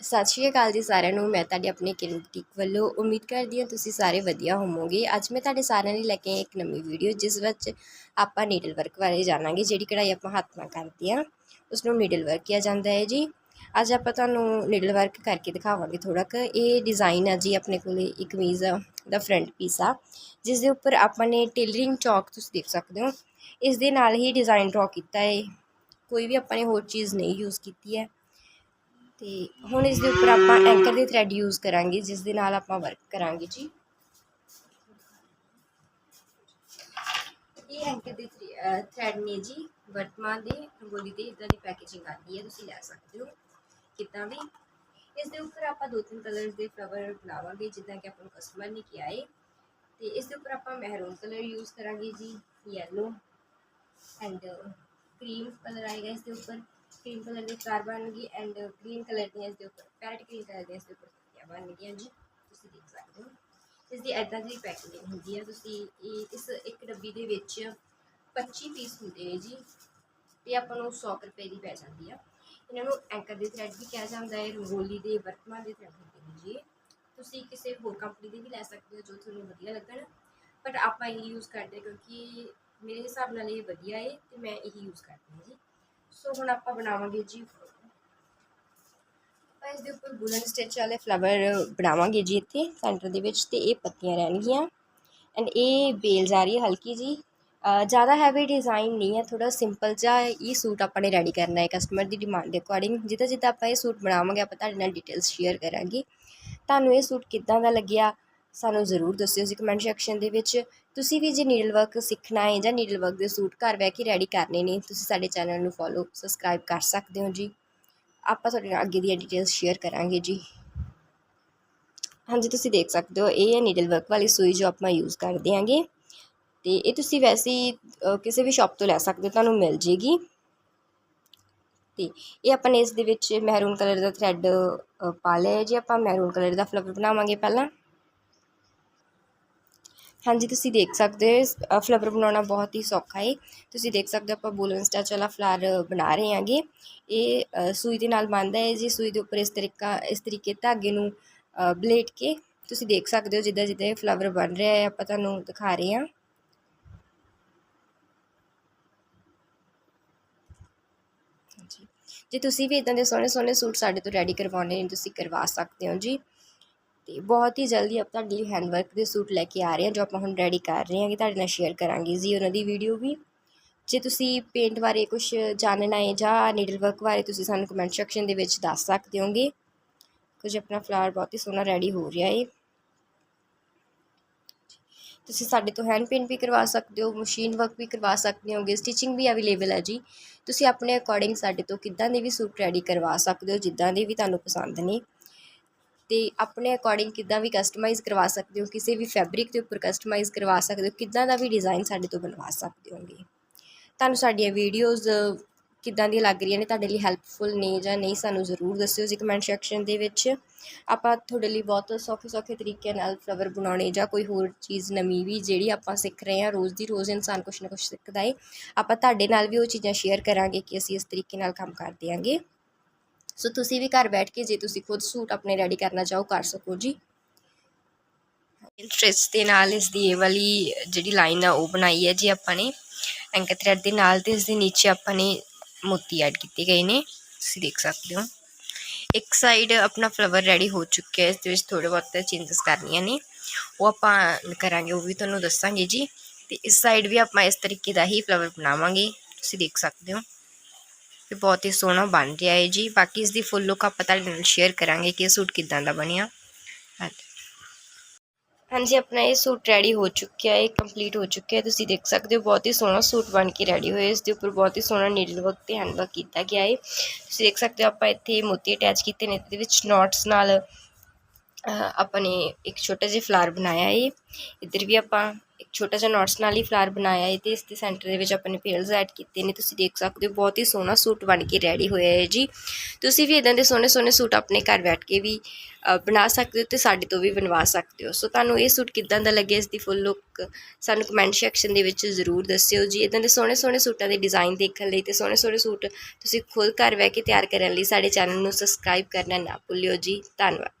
ਸਤਿ ਸ਼੍ਰੀ ਅਕਾਲ ਜੀ ਸਾਰਿਆਂ ਨੂੰ, ਮੈਂ ਤੁਹਾਡੇ ਆਪਣੇ ਕਿਰਨ ਵੱਲੋਂ ਉਮੀਦ ਕਰਦੀ ਹਾਂ ਤੁਸੀਂ ਸਾਰੇ ਵਧੀਆ ਹੋਵੋਗੇ। ਅੱਜ ਮੈਂ ਤੁਹਾਡੇ ਸਾਰਿਆਂ ਲਈ ਲੈ ਕੇ ਆਈ ਇੱਕ ਨਵੀਂ ਵੀਡੀਓ ਜਿਸ ਵਿੱਚ ਆਪਾਂ ਨੀਡਲ ਵਰਕ ਬਾਰੇ ਜਾਣਾਂਗੇ, ਜਿਹੜੀ ਕਢਾਈ ਆਪਾਂ ਹੱਥ ਨਾਲ ਕਰਦੇ ਹਾਂ। ਉਸ ਨੂੰ ਨੀਡਲ ਵਰਕ ਕਿਹਾ ਜਾਂਦਾ ਹੈ ਜੀ। ਅੱਜ ਆਪਾਂ ਤੁਹਾਨੂੰ ਨੀਡਲ ਵਰਕ ਕਰਕੇ ਦਿਖਾਵਾਂਗੇ ਥੋੜਾ ਕੁ। ਇਹ ਡਿਜ਼ਾਈਨ ਆ ਜੀ ਆਪਣੇ ਕੋਲੇ ਇੱਕ ਕਮੀਜ਼ ਦਾ ਫਰੰਟ ਪੀਸ ਆ ਜਿਸ ਦੇ ਉੱਪਰ ਆਪਾਂ ਨੇ ਟੇਲਰਿੰਗ ਚੌਕ ਤੁਸੀਂ ਦੇਖ ਸਕਦੇ ਹੋ। ਇਸ ਦੇ ਨਾਲ ਹੀ ਡਿਜ਼ਾਈਨ ਡਰਾ ਕੀਤਾ ਹੈ। ਕੋਈ ਵੀ ਆਪਾਂ ਨੇ ਹੋਰ ਚੀਜ਼ ਨਹੀਂ ਯੂਜ਼ ਕੀਤੀ ਹੈ। ਤੇ ਹੁਣ ਇਸ ਦੇ ਉੱਪਰ ਆਪਾਂ ਐਂਕਰ ਦੇ ਥ੍ਰੈਡ ਯੂਜ਼ ਕਰਾਂਗੇ, ਜਿਸ ਦੇ ਨਾਲ ਆਪਾਂ ਵਰਕ ਕਰਾਂਗੇ, ਜੀ। ਇਹ ਐਂਕਰ ਦੇ ਥ੍ਰੈਡ ਨੇ ਜੀ, ਵਰਤਮਾਨ ਦੇ ਰੰਗੋਲੀ ਤੇ ਇਦਾਂ ਦੀ ਪੈਕੇਜਿੰਗ ਆਉਂਦੀ ਹੈ, ਤੁਸੀਂ ਲੈ ਸਕਦੇ ਹੋ। ਕਿੱਦਾਂ ਵੀ ਇਸ ਦੇ ਉੱਪਰ ਆਪਾਂ ਦੋ ਤਿੰਨ ਕਲਰਸ ਦੇ ਫਲਾਵਰ ਬਣਾਵਾਂਗੇ, ਜਿੱਦਾਂ ਕਿ ਆਪਾਂ ਨੂੰ ਕਸਟਮਰ ਨੇ ਕਿਹਾ ਹੈ ਤੇ ਇਸ ਦੇ ਉੱਪਰ ਆਪਾਂ ਮਹਿਰੂਨ ਕਲਰ ਯੂਜ਼ ਕਰਾਂਗੇ ਜੀ ਯੈਲੋ ਐਂਡ ਕਰੀਮ ਕਲਰ ਆਏਗਾ ਇਸ ਦੇ ਉੱਪਰ। ਕਰੀਮ ਕਲਰ ਦੀ ਕਾਰ ਬਣ ਗਈ ਐਂਡ ਗ੍ਰੀਨ ਕਲਰ ਦੀਆਂ ਇਸ ਦੇ ਉੱਪਰ ਪੈਰਟ ਗ੍ਰੀਨ ਕਲਰ ਦੀਆਂ ਇਸ ਦੇ ਉੱਪਰ ਸੱਟੀਆਂ ਬਣ ਗਈਆਂ ਜੀ। ਤੁਸੀਂ ਦੇਖ ਸਕਦੇ ਹੋ। ਇਸ ਦੀ ਐਦਾਂ ਦੀ ਪੈਕੇਜਿੰਗ ਹੁੰਦੀ ਹੈ ਤੁਸੀਂ ਇਹ ਇਸ ਇੱਕ ਡੱਬੀ ਦੇ ਵਿੱਚ 25 ਪੀਸ ਹੁੰਦੇ ਨੇ ਜੀ। ਤੇ ਆਪਾਂ ਨੂੰ 100 ਰੁਪਏ ਦੀ ਪੈ ਜਾਂਦੀ ਆ। ਇਹਨਾਂ ਨੂੰ ਐਂਕਰ ਦੇ ਥ੍ਰੈਡ ਵੀ ਕਿਹਾ ਜਾਂਦਾ ਹੈ। ਰੰਗੋਲੀ ਦੇ ਵਰਤਮਾਨ ਦੇ ਥ੍ਰੈਡ ਹੁੰਦੇ ਨੇ ਜੀ। ਤੁਸੀਂ ਕਿਸੇ ਹੋਰ ਕੰਪਨੀ ਦੇ ਵੀ ਲੈ ਸਕਦੇ ਹੋ ਜੋ ਤੁਹਾਨੂੰ ਵਧੀਆ ਲੱਗਣ। ਬਟ ਆਪਾਂ ਇਹ ਯੂਜ਼ ਕਰਦੇ ਕਿਉਂਕਿ ਮੇਰੇ ਹਿਸਾਬ ਨਾਲ ਇਹ ਵਧੀਆ ਹੈ ਤੇ ਮੈਂ ਇਹ ਯੂਜ਼ ਕਰਦੀ ਹਾਂ ਜੀ। ਸੋ ਹੁਣ ਆਪਾਂ ਬਣਾਵਾਂਗੇ ਜੀ ਆਪਾਂ ਇਸ ਦੇ ਉੱਪਰ ਗੁਲਨ ਸਟਿਚ ਵਾਲੇ ਫਲਾਵਰ ਬਣਾਵਾਂਗੇ ਜੀ ਇੱਥੇ ਸੈਂਟਰ ਦੇ ਵਿੱਚ ਤੇ ਇਹ ਪੱਤੀਆਂ ਰਹਿਣਗੀਆਂ। ਐਂਡ ਇਹ ਬੇਲ ਜਾ ਰਹੀ ਹੈ ਹਲਕੀ ਜੀ ਜ਼ਿਆਦਾ ਹੈਵੀ ਡਿਜ਼ਾਈਨ ਨਹੀਂ ਹੈ ਥੋੜਾ ਸਿੰਪਲ ਜਿਹਾ ਇਹ ਸੂਟ ਆਪਾਂ ਨੇ ਰੈਡੀ ਕਰਨਾ ਹੈ ਕਸਟਮਰ ਦੀ ਡਿਮਾਂਡ ਦੇ ਅਕੋਰਡਿੰਗ ਜਿੱਦਾਂ ਜਿੱਦਾਂ ਆਪਾਂ ਇਹ ਸੂਟ ਬਣਾਵਾਂਗੇ, ਆਪਾਂ ਤੁਹਾਡੇ ਨਾਲ ਡਿਟੇਲਸ ਸ਼ੇਅਰ ਕਰਾਂਗੇ। ਤੁਹਾਨੂੰ ਇਹ ਸੂਟ ਕਿੱਦਾਂ ਦਾ ਲੱਗਿਆ? ਸਾਨੂੰ ਜ਼ਰੂਰ ਦੱਸਿਓ ਜੀ ਕਮੈਂਟ ਸੈਕਸ਼ਨ ਦੇ ਵਿੱਚ। ਤੁਸੀਂ ਵੀ ਜੇ ਨੀਡਲ ਵਰਕ ਸਿੱਖਣਾ ਹੈ ਜਾਂ ਨੀਡਲ ਵਰਕ ਦੇ ਸੂਟ ਘਰ ਬਹਿ ਕੇ ਰੈਡੀ ਕਰਨੇ ਨੇ, ਤੁਸੀਂ ਸਾਡੇ ਚੈਨਲ ਨੂੰ ਫੋਲੋ ਸਬਸਕ੍ਰਾਈਬ ਕਰ ਸਕਦੇ ਹੋ ਜੀ। ਆਪਾਂ ਤੁਹਾਡੇ ਨਾਲ ਅੱਗੇ ਦੀਆਂ ਡਿਟੇਲਸ ਸ਼ੇਅਰ ਕਰਾਂਗੇ ਜੀ। ਹਾਂਜੀ, ਤੁਸੀਂ ਦੇਖ ਸਕਦੇ ਹੋ, ਇਹ ਹੈ ਨੀਡਲ ਵਰਕ ਵਾਲੀ ਸੂਈ ਜੋ ਆਪਾਂ ਯੂਜ਼ ਕਰਦੇ ਆਂਗੇ ਤੇ ਇਹ ਤੁਸੀਂ ਵੈਸੇ ਹੀ ਕਿਸੇ ਵੀ ਸ਼ਾਪ ਤੋਂ ਲੈ ਸਕਦੇ ਹੋ, ਤੁਹਾਨੂੰ ਮਿਲ ਜੇਗੀ। ਤੇ ਇਹ ਆਪਾਂ ਨੇ ਇਸ ਦੇ ਵਿੱਚ ਮਹਿਰੂਨ ਕਲਰ ਦਾ ਥ੍ਰੈਡ ਪਾ ਲਿਆ ਜੀ। ਆਪਾਂ ਮਹਿਰੂਨ ਕਲਰ ਦਾ ਫਲਵਰ ਬਣਾਵਾਂਗੇ ਪਹਿਲਾਂ। ਹਾਂਜੀ, ਤੁਸੀਂ ਦੇਖ ਸਕਦੇ ਹੋ ਫਲਾਵਰ ਬਣਾਉਣਾ ਬਹੁਤ ਹੀ ਸੌਖਾ ਹੈ ਤੁਸੀਂ ਦੇਖ ਸਕਦੇ ਹੋ, ਆਪਾਂ ਬੂਲਨ ਸਟੈਚ ਵਾਲਾ ਫਲਾਰ ਬਣਾ ਰਹੇ ਹਾਂਗੇ। ਇਹ ਸੂਈ ਦੇ ਨਾਲ ਬਣਦਾ ਹੈ ਜੀ ਸੂਈ ਦੇ ਉੱਪਰ ਇਸ ਤਰੀਕਾ, ਇਸ ਤਰੀਕੇ ਧਾਗੇ ਨੂੰ ਬਲੇਟ ਕੇ ਤੁਸੀਂ ਦੇਖ ਸਕਦੇ ਹੋ, ਜਿੱਦਾਂ ਜਿੱਦਾਂ ਇਹ ਫਲਾਵਰ ਬਣ ਰਿਹਾ ਹੈ ਆਪਾਂ ਤੁਹਾਨੂੰ ਦਿਖਾ ਰਹੇ ਹਾਂ। ਜੀ ਜੇ ਤੁਸੀਂ ਵੀ ਇਦਾਂ ਦੇ ਸੋਹਣੇ ਸੋਹਣੇ ਸੂਟ ਸਾਡੇ ਤੋਂ ਰੈਡੀ ਕਰਵਾਉਣੇ ਨੇ ਤੁਸੀਂ ਕਰਵਾ ਸਕਦੇ ਹੋ ਜੀ। ਤੇ ਬਹੁਤ ਹੀ ਜਲਦੀ ਆਪਾਂ ਤੁਹਾਡੇ ਲਈ ਹੈਂਡਵਰਕ ਦੇ ਸੂਟ ਲੈ ਕੇ ਆ ਰਹੇ ਹਾਂ, ਜੋ ਆਪਾਂ ਹੁਣ ਰੈਡੀ ਕਰ ਰਹੇ ਹਾਂ ਕਿ ਤੁਹਾਡੇ ਨਾਲ ਸ਼ੇਅਰ ਕਰਾਂਗੇ ਜੀ ਉਹਨਾਂ ਦੀ ਵੀਡੀਓ ਵੀ। ਜੇ ਤੁਸੀਂ ਪੇਂਟ ਬਾਰੇ ਕੁਝ ਜਾਣਨਾ ਹੈ ਜਾਂ ਨੀਡਲ ਵਰਕ ਬਾਰੇ ਤੁਸੀਂ ਸਾਨੂੰ ਕਮੈਂਟ ਸੈਕਸ਼ਨ ਦੇ ਵਿੱਚ ਦੱਸ ਸਕਦੇ ਹੋਗੇ। ਕੁਝ ਆਪਣਾ ਫਲਾਵਰ ਬਹੁਤ ਹੀ ਸੋਹਣਾ ਰੈਡੀ ਹੋ ਰਿਹਾ ਹੈ। ਤੁਸੀਂ ਸਾਡੇ ਤੋਂ ਹੈਂਡ ਪੇਂਟ ਵੀ ਕਰਵਾ ਸਕਦੇ ਹੋ ਮਸ਼ੀਨ ਵਰਕ ਵੀ ਕਰਵਾ ਸਕਦੇ ਹੋਗੇ ਸਟਿਚਿੰਗ ਵੀ ਅਵੇਲੇਬਲ ਹੈ ਜੀ। ਤੁਸੀਂ ਆਪਣੇ ਅਕੋਰਡਿੰਗ ਸਾਡੇ ਤੋਂ ਕਿੱਦਾਂ ਦੇ ਵੀ ਸੂਟ ਰੈਡੀ ਕਰਵਾ ਸਕਦੇ ਹੋ, ਜਿੱਦਾਂ ਦੇ ਵੀ ਤੁਹਾਨੂੰ ਪਸੰਦ ਨੇ। ਅਤੇ ਆਪਣੇ ਅਕੋਰਡਿੰਗ ਕਿੱਦਾਂ ਵੀ ਕਸਟਮਾਈਜ਼ ਕਰਵਾ ਸਕਦੇ ਹੋ, ਕਿਸੇ ਵੀ ਫੈਬਰਿਕ ਦੇ ਉੱਪਰ ਕਸਟਮਾਈਜ਼ ਕਰਵਾ ਸਕਦੇ ਹੋ, ਕਿੱਦਾਂ ਦਾ ਵੀ ਡਿਜ਼ਾਈਨ ਸਾਡੇ ਤੋਂ ਬਣਵਾ ਸਕਦੇ ਹੋਗੇ। ਤੁਹਾਨੂੰ ਸਾਡੀਆਂ ਵੀਡੀਓਜ਼ ਕਿੱਦਾਂ ਦੀਆਂ ਲੱਗ ਰਹੀਆਂ ਨੇ, ਤੁਹਾਡੇ ਲਈ ਹੈਲਪਫੁਲ ਨੇ ਜਾਂ ਨਹੀਂ, ਸਾਨੂੰ ਜ਼ਰੂਰ ਦੱਸਿਓ ਜੀ ਕਮੈਂਟ ਸੈਕਸ਼ਨ ਦੇ ਵਿੱਚ। ਆਪਾਂ ਤੁਹਾਡੇ ਲਈ ਬਹੁਤ ਸੌਖੇ ਸੌਖੇ ਤਰੀਕੇ ਨਾਲ ਫਲਾਵਰ ਬਣਾਉਣੇ ਜਾਂ ਕੋਈ ਹੋਰ ਚੀਜ਼ ਨਵੀਂ ਵੀ ਜਿਹੜੀ ਆਪਾਂ ਸਿੱਖ ਰਹੇ ਹਾਂ, ਰੋਜ਼ ਦੀ ਰੋਜ਼ ਇਨਸਾਨ ਕੁਛ ਨਾ ਕੁਛ ਸਿੱਖਦਾ ਏ। ਆਪਾਂ ਤੁਹਾਡੇ ਨਾਲ ਵੀ ਉਹ ਚੀਜ਼ਾਂ ਸ਼ੇਅਰ ਕਰਾਂਗੇ ਕਿ ਅਸੀਂ ਇਸ ਤਰੀਕੇ ਨਾਲ ਕੰਮ ਕਰਦੇ ਆਂਗੇ ਸੋ ਤੁਸੀਂ ਵੀ ਘਰ ਬੈਠ ਕੇ ਜੇ ਤੁਸੀਂ ਖੁਦ ਸੂਟ ਆਪਣੇ ਰੈਡੀ ਕਰਨਾ ਚਾਹੋ, ਕਰ ਸਕੋ ਜੀ। ਸਟਿਚ ਦੇ ਨਾਲ ਇਸ ਦੀ ਇਹ ਵਾਲੀ ਜਿਹੜੀ ਲਾਈਨ ਆ, ਉਹ ਬਣਾਈ ਹੈ ਜੀ ਆਪਾਂ ਨੇ। ਐਂਕਰ ਥ੍ਰੈਡ ਦੇ ਨਾਲ ਤੇ ਇਸ ਦੇ ਨੀਚੇ ਆਪਾਂ ਨੇ ਮੋਤੀ ਐਡ ਕੀਤੇ ਗਏ ਨੇ। ਤੁਸੀਂ ਦੇਖ ਸਕਦੇ ਹੋ। ਇੱਕ ਸਾਈਡ ਆਪਣਾ ਫਲਾਵਰ ਰੈਡੀ ਹੋ ਚੁੱਕਿਆ ਹੈ, ਇਸ ਦੇ ਵਿੱਚ ਥੋੜੇ ਬਹੁਤ ਚੇਂਜਸ ਕਰਨੀਆਂ ਨੇ। ਉਹ ਆਪਾਂ ਕਰਾਂਗੇ, ਉਹ ਵੀ ਤੁਹਾਨੂੰ ਦੱਸਾਂਗੇ ਜੀ। ਤੇ ਇਸ ਸਾਈਡ ਵੀ ਆਪਾਂ ਇਸ ਤਰੀਕੇ ਦਾ ਹੀ ਫਲਾਵਰ ਬਣਾਵਾਂਗੇ। ਤੁਸੀਂ ਦੇਖ ਸਕਦੇ ਹੋ। ਵੀ ਬਹੁਤ ਹੀ ਸੋਹਣਾ ਬਣ ਰਿਹਾ ਹੈ ਜੀ। ਬਾਕੀ ਇਸ ਦੀ ਫੁੱਲ ਲੁੱਕ ਆਪਾਂ ਤੁਹਾਡੇ ਨਾਲ ਸ਼ੇਅਰ ਕਰਾਂਗੇ ਕਿ ਇਹ ਸੂਟ ਕਿਦਾਂ ਦਾ ਬਣਿਆ। ਹਾਂਜੀ। ਆਪਣਾ ਇਹ ਸੂਟ ਰੈਡੀ ਹੋ ਚੁੱਕਿਆ ਹੈ ਕੰਪਲੀਟ ਹੋ ਚੁੱਕਿਆ ਹੈ। ਤੁਸੀਂ ਦੇਖ ਸਕਦੇ ਹੋ, ਬਹੁਤ ਹੀ ਸੋਹਣਾ ਸੂਟ ਬਣ ਕੇ ਰੈਡੀ ਹੋਇਆ ਇਸ ਦੇ ਉੱਪਰ ਬਹੁਤ ਹੀ ਸੋਹਣਾ ਨੀਡਲ ਵਰਕ ਤੇ ਹੈਂਡ ਵਰਕ ਕੀਤਾ ਗਿਆ ਹੈ। ਤੁਸੀਂ ਦੇਖ ਸਕਦੇ ਹੋ, ਆਪਾਂ ਇੱਥੇ ਮੋਤੀ ਅਟੈਚ ਕੀਤੇ ਨੇ, ਇਹਦੇ ਵਿੱਚ ਨੋਟਸ ਨਾਲ ਆਪਾਂ ਨੇ ਇੱਕ ਛੋਟਾ ਜਿਹਾ ਫਲਾਰ ਬਣਾਇਆ ਏ ਇੱਧਰ ਵੀ ਆਪਾਂ ਇੱਕ ਛੋਟਾ ਜਿਹਾ ਨੋਟਸ ਨਾਲ ਹੀ ਫਲਾਰ ਬਣਾਇਆ ਏ ਤੇ ਇਸ ਦੇ ਸੈਂਟਰ ਦੇ ਵਿੱਚ ਆਪਾਂ ਨੇ ਪੇਲਸ ਐਡ ਕੀਤੇ ਨੇ। ਤੁਸੀਂ ਦੇਖ ਸਕਦੇ ਹੋ, ਬਹੁਤ ਹੀ ਸੋਹਣਾ ਸੂਟ ਬਣ ਕੇ ਰੈਡੀ ਹੋਇਆ ਹੈ ਜੀ। ਤੁਸੀਂ ਵੀ ਇਦਾਂ ਦੇ ਸੋਹਣੇ ਸੋਹਣੇ ਸੂਟ ਆਪਣੇ ਘਰ ਬੈਠ ਕੇ ਵੀ ਬਣਾ ਸਕਦੇ ਹੋ ਤੇ ਸਾਡੇ ਤੋਂ ਵੀ ਬਣਵਾ ਸਕਦੇ ਹੋ। ਸੋ ਤੁਹਾਨੂੰ ਇਹ ਸੂਟ ਕਿੱਦਾਂ ਦਾ ਲੱਗਿਆ, ਇਸ ਦੀ ਫੁੱਲ ਲੁੱਕ ਸਾਨੂੰ ਕਮੈਂਟ ਸੈਕਸ਼ਨ ਦੇ ਵਿੱਚ ਜ਼ਰੂਰ ਦੱਸਿਓ ਜੀ। ਇਦਾਂ ਦੇ ਸੋਹਣੇ ਸੋਹਣੇ ਸੂਟਾਂ ਦੇ ਡਿਜ਼ਾਈਨ ਦੇਖਣ ਲਈ ਤੇ ਸੋਹਣੇ ਸੋਹਣੇ ਸੂਟ ਤੁਸੀਂ ਖੁਦ ਘਰ ਬਹਿ ਕੇ ਤਿਆਰ ਕਰਨ ਲਈ ਸਾਡੇ ਚੈਨਲ ਨੂੰ ਸਬਸਕ੍ਰਾਈਬ ਕਰਨਾ ਨਾ ਭੁੱਲਿਓ ਜੀ। ਧੰਨਵਾਦ।